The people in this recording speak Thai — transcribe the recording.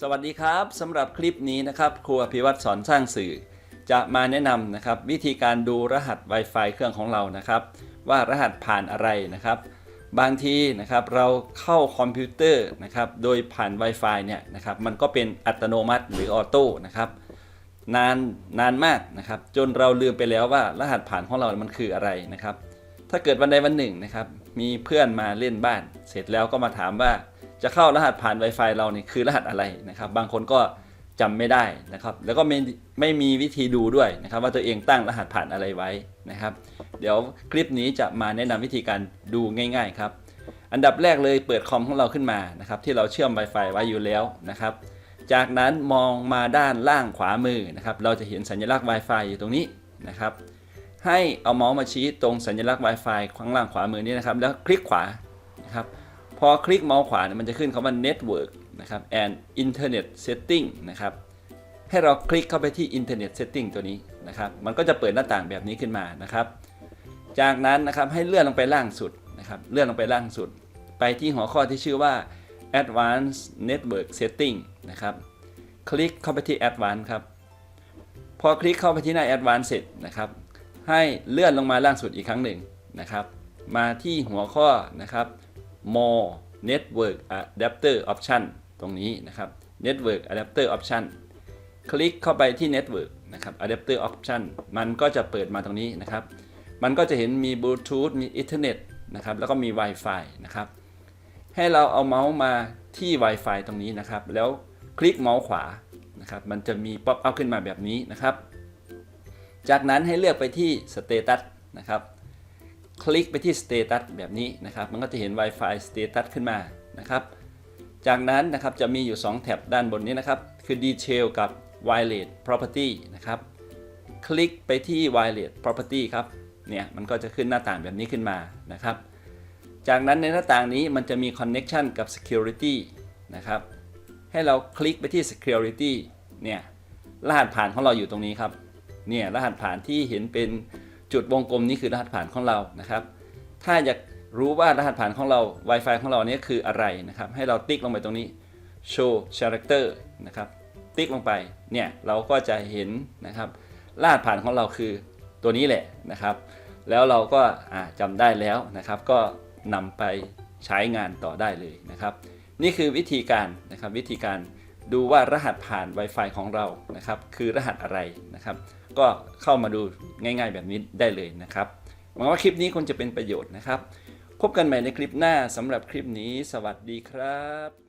สวัสดีครับสำหรับคลิปนี้นะครับครูอภิวัตรสอนสร้างสื่อ จะมาแนะนำนะครับวิธีการดูรหัส Wi-Fi เครื่องของเรานะครับ ว่ารหัสผ่านอะไรนะครับ บางทีนะครับเราเข้าคอมพิวเตอร์นะครับโดยผ่าน Wi-Fi เนี่ยนะครับมันก็เป็นอัตโนมัติหรือออโต้นะครับนานนานมากนะครับ จนเราลืมไปแล้วว่ารหัสผ่านของเรา มันคืออะไรนะครับ ถ้าเกิดวันใดวันหนึ่งนะครับ มีเพื่อนมาเล่นบ้าน เสร็จแล้วก็มาถามว่า จะเข้ารหัสผ่าน Wi-Fi เรานี่คือรหัสอะไรนะครับ บางคนก็จำไม่ได้นะครับ แล้วก็ไม่ไม่มีวิธีดูด้วยนะครับ ว่าตัวเองตั้งรหัสผ่านอะไรไว้นะครับ เดี๋ยวคลิปนี้จะมาแนะนำวิธีการดูง่าย ๆ ครับ อันดับแรกเลยเปิดคอมของเราขึ้นมานะครับ ที่เราเชื่อม Wi-Fi ไว้อยู่แล้วนะครับ จากนั้นมองมาด้านล่างขวามือนะครับ เราจะเห็นสัญลักษณ์ Wi-Fi อยู่ตรงนี้นะครับ ให้เอาเมาส์มาชี้ตรงสัญลักษณ์ Wi-Fi ข้างล่างขวามือนี้นะครับ แล้วคลิกขวานะครับ อคลิกเมาส์ขวาเนี่ยมันจะขึ้นคำว่า Network นะครับ and Internet Setting นะครับ ให้เราคลิกเข้าไปที่ Internet Setting ตัวนี้นะครับ มันก็จะเปิดหน้าต่างแบบนี้ขึ้นมานะครับ จากนั้นนะครับให้เลื่อนลงไปล่างสุดนะครับ เลื่อนลงไปล่างสุด ไปที่หัวข้อที่ชื่อว่า Advanced Network Setting นะครับ คลิกเข้าไปที่ Advanced ครับ พอคลิกเข้าไปที่หน้า Advanced เสร็จนะครับ ให้เลื่อนลงมาล่างสุดอีกครั้งหนึ่งนะครับ มาที่หัวข้อนะครับ More Network Adapter Option ตรงนี้นะครับ Network Adapter Option คลิกเข้าไปที่ Network นะครับ Adapter Option มันก็จะเปิดมาตรงนี้นะครับ มันก็จะเห็นมี Bluetooth มี Ethernet นะครับ แล้วก็มี Wi-Fi นะครับ ให้เราเอาเมาส์มาที่ Wi-Fi ตรงนี้นะครับ แล้วคลิกเมาส์ขวานะครับ มันจะมีป๊อปอัพขึ้นมาแบบนี้นะครับ จากนั้นให้เลือกไปที่ Status นะครับ คลิกไปที่ Status แบบนี้นะครับ มันก็จะเห็น Wi-Fi Status ขึ้นมานะครับ จากนั้นนะครับจะมีอยู่ 2 แท็บด้านบนนี้นะครับ คือ Detail กับ Wireless Property นะครับ คลิกไปที่ Wireless Property ครับ เนี่ยมันก็จะขึ้นหน้าต่างแบบนี้ขึ้นมานะครับ จากนั้นในหน้าต่างนี้มันจะมี Connection กับ Security นะครับ ให้เราคลิกไปที่ Security เนี่ยรหัสผ่านของเราอยู่ตรงนี้ครับ เนี่ยรหัสผ่านที่เห็นเป็น จุดวงกลมนี้คือรหัสผ่านของเรานะครับ ถ้าอยากรู้ว่ารหัสผ่านของเรา Wi-Fi ของเราเนี่ยคืออะไรนะครับ ให้เราติ๊กลงไปตรงนี้ show character นะครับ ติ๊กลงไป เนี่ยเราก็จะเห็นนะครับ รหัสผ่านของเราคือตัวนี้แหละนะครับ แล้วเราก็อ่าจำได้แล้วนะครับ ก็นำไปใช้งานต่อได้เลยนะครับ นี่คือวิธีการนะครับวิธีการ ดูว่ารหัสผ่าน Wi-Fi ของเรานะครับ คือรหัสอะไรนะครับ ก็เข้ามาดูง่ายๆแบบนี้ได้เลยนะครับหวังว่าคลิปนี้คงจะเป็นประโยชน์นะครับ พบกันใหม่ในคลิปหน้าสำหรับคลิปนี้ สวัสดีครับ